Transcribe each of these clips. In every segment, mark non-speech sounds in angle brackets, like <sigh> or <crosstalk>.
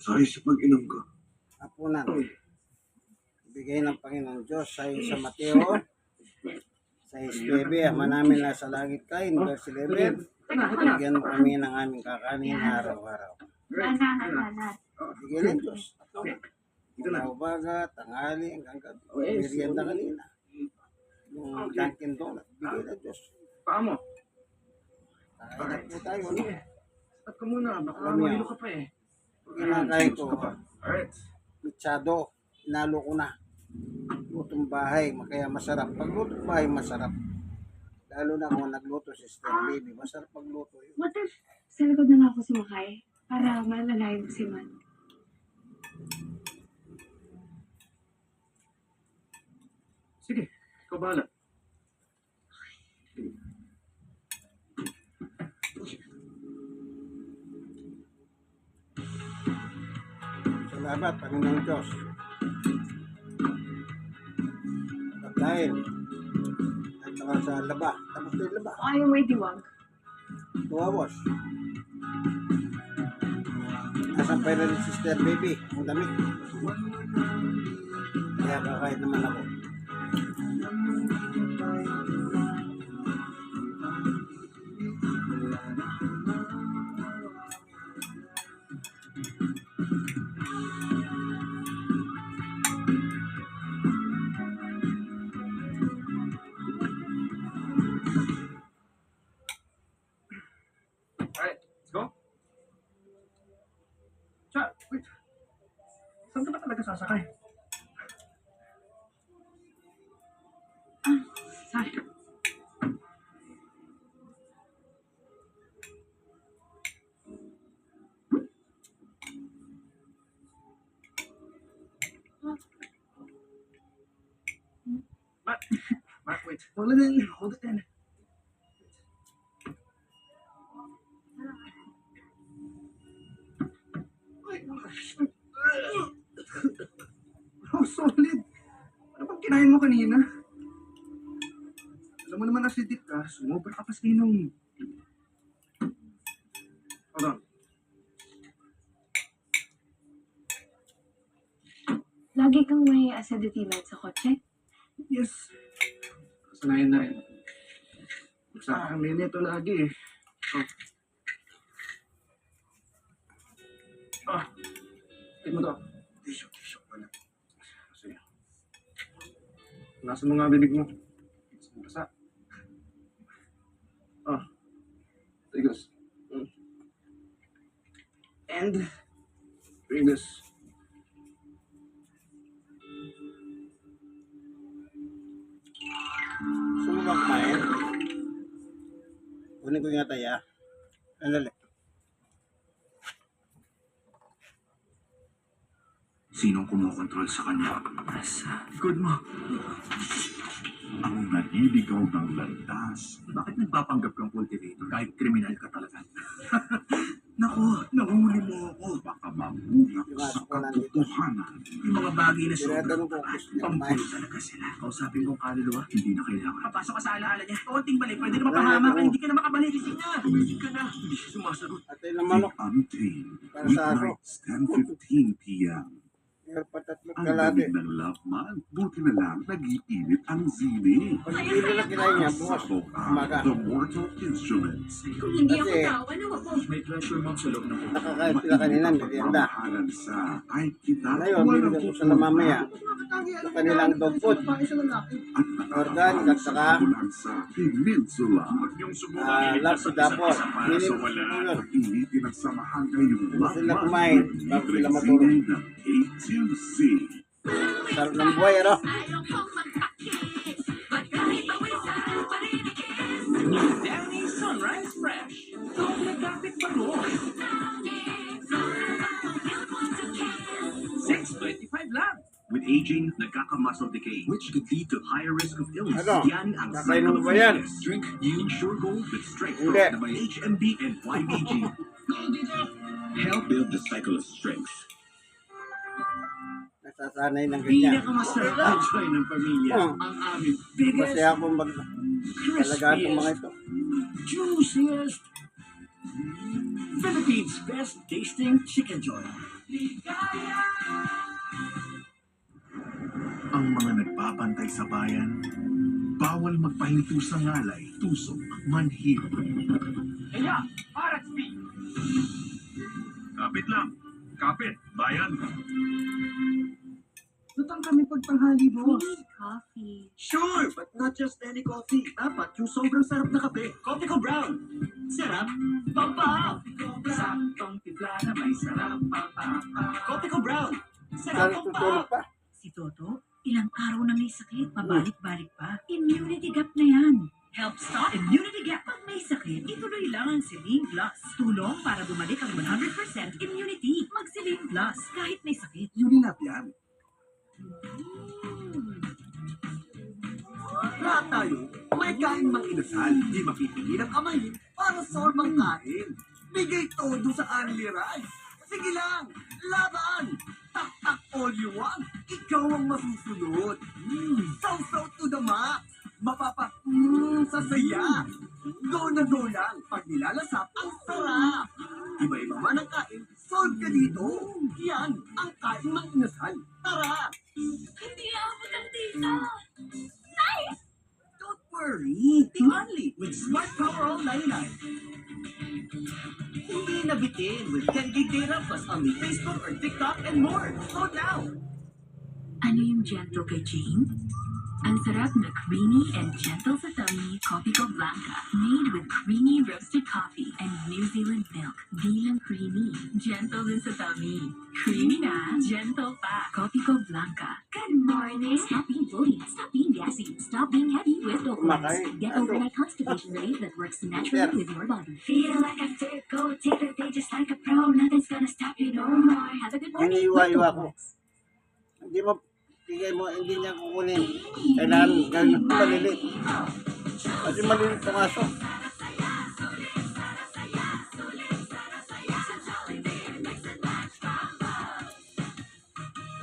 Sorry <clears throat> sa pag-inom ko. Apunan. Bigay ng Panginoon Diyos sa iyo sa Mateo. Sa Estebe, ama namin na sa langit ka, in verse 11. Bigyan mo kami ng aming kakanin araw-araw. Bigay ng Diyos. Umaga, tanghali, hanggang gabi. Merienda kanina. Yung Dunkin Donut, bigay ng Diyos. Paa mo. Kakain na po tayo. Stop ka muna. Baka malilo ka pa eh. Kinakain ko, Alright. mitsado, inalo ko na. Lutong bahay, kaya masarap. Pag lutong bahay, masarap. Lalo na kung nagluto si Stan Baby, masarap magluto yun. What if sa likod na lang ako sumakay para malalayo si Man? Sige. Ikaw bahala. Salamat, Panginoon Diyos. At dahil, at saka sa laba, tapos na yung laba, Ayaw may diwag. tuwawos. Nasaan pa rin si Sister Baby, ang damit. Kaya kakain naman ako. Saan ka ba talaga sasakay? Sorry. Matt. Matt, wait. Hold it in. Hold it in. <laughs> Oh, solid. Ano bang kinain mo kanina? Alam mo naman acidic ka, sumobra ka pa sa inom. Hold on. Lagi kang may acidity med sa kotse. Yes. Kasanayan na yun. Sa amin ito lagi eh. Oh. Ah. Tignan mo to. Tissue, tissue pala. Sige. Nasa mga bibig mo. Sa basa. Ah. Tigos. Mm. And bring this. Gusto mo bang kumain? Kunin ko yung atay, ah. Andali. Sinong kumokontrol sa kanya? Nasa good mo. Ang naliligaw ng landas. Bakit nagpapanggap kang cultivator kahit kriminal ka talaga? <laughs> Naku, nahuli mo ako. Baka mamulat sa katotohanan. Yung mga bagay na sobrang kumain. pampulo talaga sila. Kausapin kong kaluluwa. Hindi na kailangan. Papasok ka sa alaala niya. Kaunting balik, pwede na mapahama na ka. Hindi ka na makabalik. Hindi na. Tumigil ka na. Hindi siya sumasagot. Atay ng manok. The Untamed. Weeknights, 10.15 p.m. Meron pa tatlong Ang kalate. lamig ng love month. Buti na lang nag-iinit ang zili. Pag hindi na kinain niya, bukas. Sabog Umaga. ang The Mortal Instruments. Kung hindi ako Kasi- tao, ano ako? May pressure mom sa loob ng puso. Nakakain sila kanina, merienda. Pagmamahalan sa ay kita. Ngayon, binigyan ko sila mamaya. Sa kanilang dog food. At Organic at saka nakakabulan sa Peninsula. Yung ah, love sa dapot. Minimum ko yun. Pag-initin ang samahan ngayong sila kumain, bago sila matulog. ng A2C. Sarap ng buhay, ano? Danny Sunrise Fresh. Doble kapit bango. 625 lang. With aging, nagkaka-muscle decay, which could lead to higher risk of illness. Ano? Yan ang Kakainom cycle of fitness. Drink New Sure Gold with strength Hindi. na may HMB and YBG. Help build the cycle of strength. Nasasanay ng ganyan. Pinakamasarap na joy ng pamilya. Oh. Ang aming biggest, Masaya akong mag alagaan itong mga ito. juiciest, Philippines' best tasting chicken joint. Ang mga nagbabantay sa bayan, bawal magpahinto sa ngalay, tusok, manhid. Kaya, para speed. Kapit lang. Kapit, bayan. Kami pagtanghali, We boss. need coffee. Sure, but not just any coffee. Dapat yung sobrang sarap na kape. Coffee ko brown. Sarap, papa. Saktong timpla na may sarap, papa. Coffee ko brown. Sarap, Saan tutulog papa. pa? Si Toto, ilang araw na may sakit, pabalik-balik pa. Immunity gap na yan. Help stop immunity gap. Pag may sakit, ituloy lang ang Celine Plus. Tulong para bumalik ang 100% immunity. Mag Celine Plus kahit may sakit. Unilab yan. Lahat tayo, may kain mang inasal. Di mapipili ng kamay para sa ormang kain. Bigay todo sa Anli Rice. Sige lang, laban! Tak-tak all you want, ikaw ang masusunod. Mm, so-so to the max. Mapapa, mm, sasaya. Go na go lang, pag nilalasap, ang sarap. Iba-iba man ang kain, solve ka dito. Yan ang kain mang inasal. Tara! Hindi abot ang tita. Don't worry, the only with Smart Power All 99. Hindi nabitin with 10 gig data plus only Facebook or TikTok and more. Go now! Ano yung gentle kay Jane? Ang sarap na creamy and gentle sa tummy, Coffee Co Blanca. Made with creamy roasted coffee and New Zealand milk. Di lang creamy, gentle din sa tummy. Creamy na, gentle pa. Coffee Co Blanca. Good morning. Stop being bloated. Stop being gassy. Stop being heavy with Kumakain. Dopamine. Get Ano? overnight constipation relief that works naturally with your body. Feel like a fit, go take the day just like a pro. Nothing's gonna stop you no more. Have a good morning. Iniiwa-iwa ko. Hindi mo, tigay mo, hindi niya kukunin. Kailangan gawin mo malilit. Kasi malilit ang aso.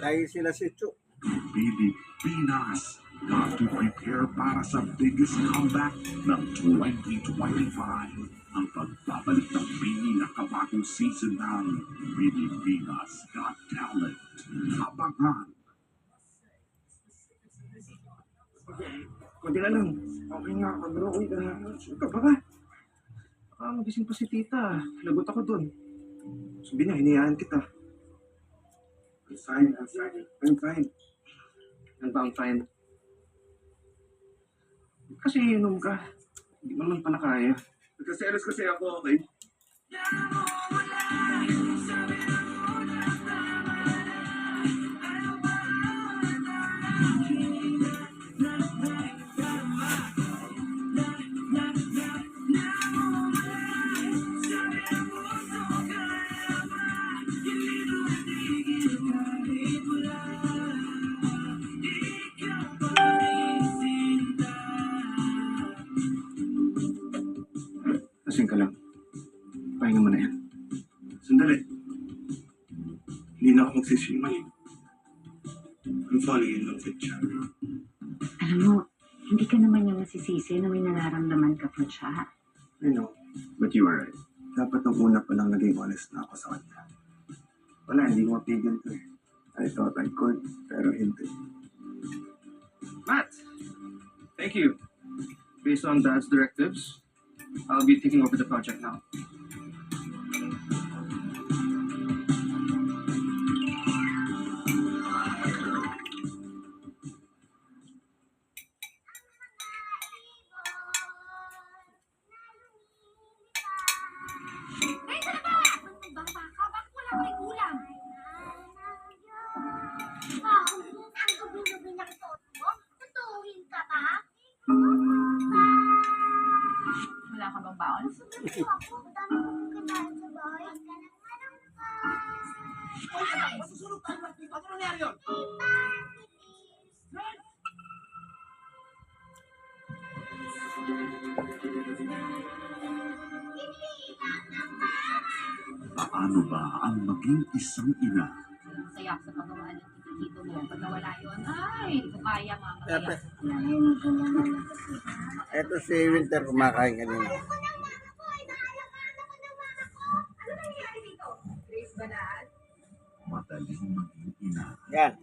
Lagi sila si Chu. Pilipinas got to prepare para sa biggest comeback ng 2025. Ang pagbabalik ng mini na kabagong season ng Pilipinas Got Talent. Abangan Kunti na lang. Okay nga. Uy, ka na. Sure ka ba ba? Baka magising pa si tita. Lagot ako dun. Sabi niya, hinayaan kita. I'm fine, I'm fine. I'm fine. Ano ba ang fine? Kasi inom ka. Hindi mo naman pala kaya. Nagkaselos kasi ako, okay? Lasing Sandali. Hindi na ako magsisimay. I'm falling in love with you. Alam mo, hindi ka naman yung masisisi na may nararamdaman ka po siya. I know. But you are right. Dapat nung una pa lang naging honest na ako sa kanya. Wala, hindi ko mapigil to eh. I thought I could, pero hindi. Matt! Thank you. Based on Dad's directives, I'll be taking over the project now. Paano ba ang maging isang ina saya sa paggawa ng tito mo. Pag nawala yun, ay, hindi ko kaya mama. Ako. Ito si Winter kumakain kanina. Ako ng mama ko ay naalala ko ng Madaling maging ina. Yan.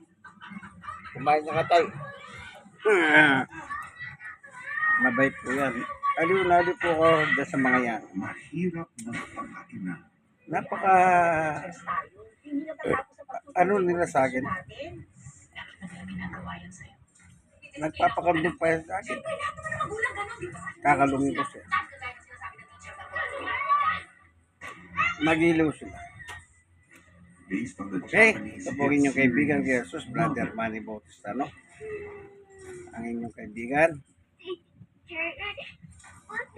Kumain na ka tayo. <laughs> Mabait po yan. Aliw na aliw po ako dyan sa mga yan. Mahirap ng pagkaina. Napaka... ano nila sa akin? Nagpapakambing pa yan sa akin. Kakalungin ko siya. Magilaw sila. Based on the Okay, Japanese ito po ang inyong kaibigan kay Jesus, Brother Manny Bautista, no? Ang inyong kaibigan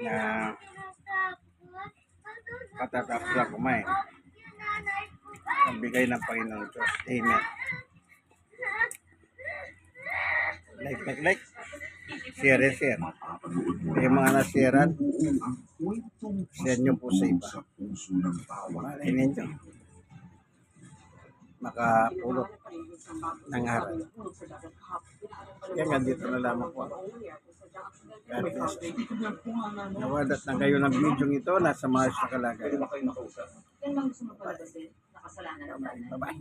na katatapos lang kumain. Ang bigay ng Panginoon Diyos. Amen. Like, like, like. Share, and share. Yung mga nasiran, share nyo po sa iba. Malay ninyo. Makapulot ng aral. Kaya nga dito na lamang po ako. God bless. Nawadat na kayo ng video ito. Nasa maayos na naman. Bye-bye.